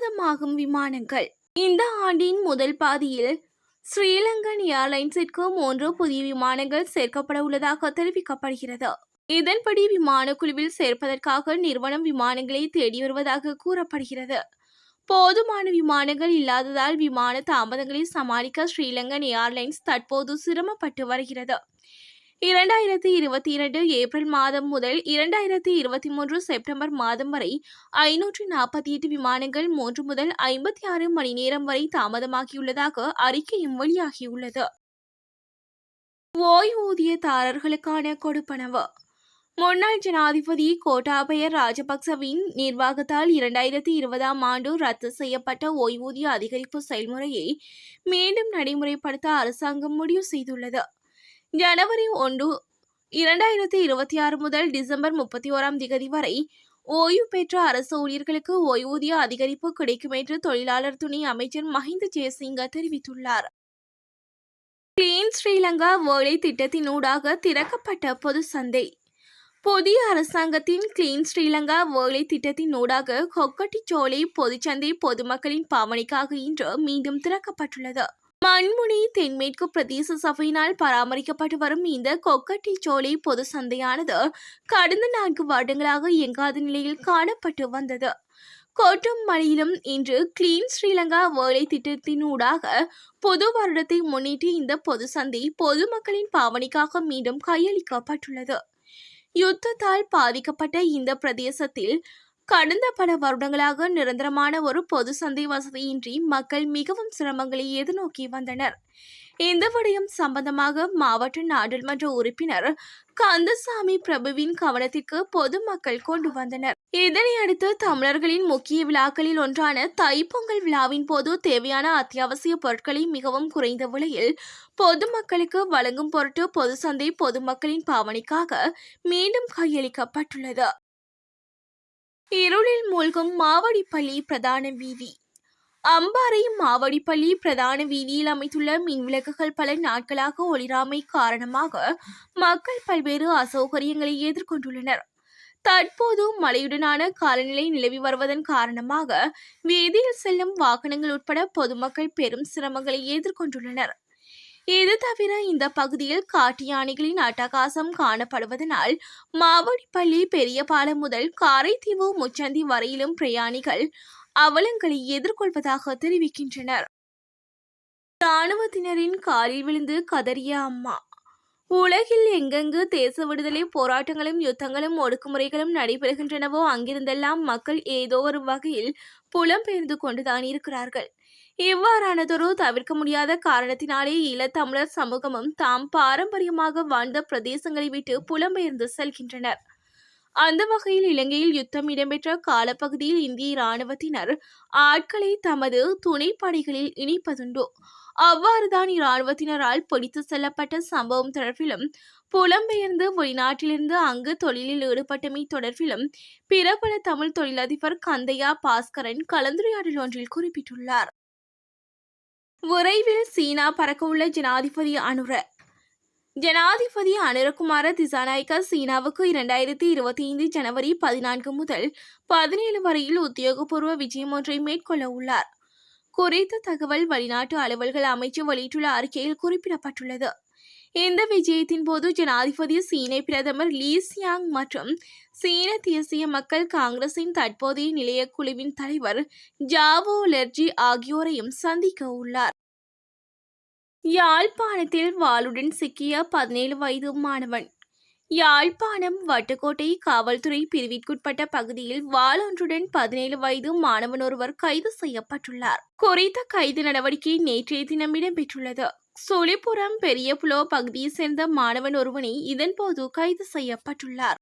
தாமதமாகும் விமானங்கள். இந்த ஆண்டின் முதல் பாதியில் ஸ்ரீலங்கன் ஏர்லைன்ஸிற்கு மூன்று புதிய விமானங்கள் சேர்க்கப்பட உள்ளதாக தெரிவிக்கப்படுகிறது. இதன்படி விமான குழுவில் சேர்ப்பதற்காக நிறுவனம் விமானங்களை தேடி வருவதாக கூறப்படுகிறது. போதுமான விமானங்கள் இல்லாததால் விமான தாமதங்களை சமாளிக்க ஸ்ரீலங்கன் ஏர்லைன்ஸ் தற்போது சிரமப்பட்டு வருகிறது. இரண்டாயிரத்தி இருபத்தி இரண்டு ஏப்ரல் மாதம் முதல் இரண்டாயிரத்தி இருபத்தி மூன்று செப்டம்பர் மாதம் வரை ஐநூற்றி நாற்பத்தி எட்டு விமானங்கள் மூன்று முதல் ஐம்பத்தி ஆறு மணி நேரம் வரை தாமதமாகியுள்ளதாக அறிக்கையும் வெளியாகியுள்ளது. ஓய்வூதியதாரர்களுக்கான கொடுப்பனவு. முன்னாள் ஜனாதிபதி கோட்டாபய ராஜபக்சவின் நிர்வாகத்தால் இரண்டாயிரத்தி இருபதாம் ஆண்டு ரத்து செய்யப்பட்ட ஓய்வூதிய அதிகரிப்பு செயல்முறையை மீண்டும் நடைமுறைப்படுத்த அரசாங்கம் முடிவு செய்துள்ளது. ஜனவரி ஒன்று இரண்டாயிரத்தி இருபத்தி ஆறு முதல் டிசம்பர் முப்பத்தி ஓராம் திகதி வரை ஓய்வு பெற்ற அரசு ஊழியர்களுக்கு ஓய்வூதிய அதிகரிப்பு கிடைக்கும் என்று தொழிலாளர் துணை அமைச்சர் மஹிந்த ஜெயசிங்க தெரிவித்துள்ளார். கிளீன் ஸ்ரீலங்கா வேலை திட்டத்தினூடாக திறக்கப்பட்ட பொது சந்தை. புதிய அரசாங்கத்தின் கிளீன் ஸ்ரீலங்கா வேலை திட்டத்தினூடாக கொக்கட்டிச்சோலை பொதுச்சந்தை பொதுமக்களின் பாவனைக்காக இன்று மீண்டும் திறக்கப்பட்டுள்ளது. மண்முனை தென்மேற்கு பிரதேச சபையினால் பராமரிக்கப்பட்டு வரும் இந்த கொக்கட்டிச்சோலை பொது சந்தையானது கடந்த நான்கு வருடங்களாக இயங்காத நிலையில் காணப்பட்டு வந்தது. கோட்டம் மலையிலும் இன்று கிளீன் ஸ்ரீலங்கா வேலை திட்டத்தினூடாக பொது வருடத்தை முன்னிட்டு இந்த பொது சந்தை பொதுமக்களின் பாவனைக்காக மீண்டும் கையளிக்கப்பட்டுள்ளது. யுத்தத்தால் பாதிக்கப்பட்ட இந்த பிரதேசத்தில் கடந்த பல வருடங்களாக நிரந்தரமான ஒரு பொது சந்தை வசதியின்றி மக்கள் மிகவும் சிரமங்களை எதிர்நோக்கி வந்தனர். இந்த விடயம் சம்பந்தமாக மாவட்ட நாடாளுமன்ற உறுப்பினர் கந்தசாமி பிரபுவின் கவனத்திற்கு பொதுமக்கள் கொண்டு வந்தனர். இதனை அடுத்து தமிழர்களின் முக்கிய விழாக்களில் ஒன்றான தைப்பொங்கல் விழாவின் போது தேவையான அத்தியாவசிய பொருட்களை மிகவும் குறைந்த விலையில் பொதுமக்களுக்கு வழங்கும் பொருட்டு பொது சந்தை பொதுமக்களின் பாவனைக்காக மீண்டும் கையளிக்கப்பட்டுள்ளது. இருளில் மூழ்கும் மாவடிப்பள்ளி பிரதான வீதி. அம்பாறை மாவடிப்பள்ளி பிரதான வீதியில் அமைத்துள்ள மின்விளக்குகள் பல நாட்களாக ஒளிராமை காரணமாக மக்கள் பல்வேறு அசௌகரியங்களை எதிர்கொண்டுள்ளனர். தற்போது மழையுடனான காலநிலை நிலவி வருவதன் காரணமாக வீதியில் செல்லும் வாகனங்கள் உட்பட பொதுமக்கள் பெரும் சிரமங்களை எதிர்கொண்டுள்ளனர். இது தவிர இந்த பகுதியில் காட்டு யானைகளின் அட்டகாசம் காணப்படுவதனால் மாவடிப்பள்ளி பெரிய பாலம் முதல் காரைதீவு முச்சந்தி வரையிலும் பிரயாணிகள் அவலங்களை எதிர்கொள்வதாக தெரிவிக்கின்றனர். இராணுவத்தினரின் காலில் விழுந்து கதறிய அம்மா. உலகில் எங்கெங்கு தேச விடுதலை போராட்டங்களும் யுத்தங்களும் ஒடுக்குமுறைகளும் நடைபெறுகின்றனவோ அங்கிருந்தெல்லாம் மக்கள் ஏதோ ஒரு வகையில் புலம்பெயர்ந்து கொண்டுதான் இருக்கிறார்கள். இவ்வாறானதொரு தவிர்க்க முடியாத காரணத்தினாலே ஈழத்தமிழர் சமூகமும் தாம் பாரம்பரியமாக வாழ்ந்த பிரதேசங்களை விட்டு புலம்பெயர்ந்து செல்கின்றனர். அந்த வகையில் இலங்கையில் யுத்தம் இடம்பெற்ற காலப்பகுதியில் இந்திய இராணுவத்தினர் ஆட்களை தமது துணைப்படைகளில் இணைப்பதுண்டு. அவ்வாறுதான் இராணுவத்தினரால் பிடித்து செல்லப்பட்ட சம்பவம் தொடர்பிலும் புலம்பெயர்ந்து வெளிநாட்டிலிருந்து அங்கு தொழிலில் ஈடுபட்டமை தொடர்பிலும் பிரபல தமிழ் தொழிலதிபர் கந்தையா பாஸ்கரன் கலந்துரையாடல் ஒன்றில் குறிப்பிட்டுள்ளார். விரைவில் சீனா பறக்கவுள்ள ஜனாதிபதி அனுர ஜனாதிபதி அனுரகுமார திசாநாயக்க சீனாவுக்கு இரண்டாயிரத்தி இருபத்தி ஐந்து ஜனவரி பதினான்கு முதல் பதினேழு வரையில் உத்தியோகபூர்வ விஜயம் ஒன்றை மேற்கொள்ள உள்ளார். குறித்த தகவல் வெளிநாட்டு அலுவல்கள் அமைச்சு வெளியிட்டுள்ள அறிக்கையில் குறிப்பிடப்பட்டுள்ளது. இந்த விஜயத்தின் போது ஜனாதிபதி சீன பிரதமர் லீ சியாங் மற்றும் சீன தேசிய மக்கள் காங்கிரசின் தற்போதைய நிலைய குழுவின் தலைவர் ஜாவோ லெர்ஜி ஆகியோரையும் சந்திக்க உள்ளார். யாழ்ப்பாணத்தில் வாளுடன் சிக்கிய பதினேழு வயது மாணவன். யாழ்ப்பாணம் வட்டுக்கோட்டை காவல்துறை பிரிவிற்குட்பட்ட பகுதியில் வாளொன்றுடன் பதினேழு வயது மாணவன் ஒருவர் கைது செய்யப்பட்டுள்ளார். குறித்த கைது நடவடிக்கை நேற்றைய தினம் இடம்பெற்றுள்ளது. சுழிப்புறம் பெரியபுலோ பகுதியைச் சேர்ந்த மாணவன் ஒருவனை இதன்போது கைது செய்யப்பட்டுள்ளார்.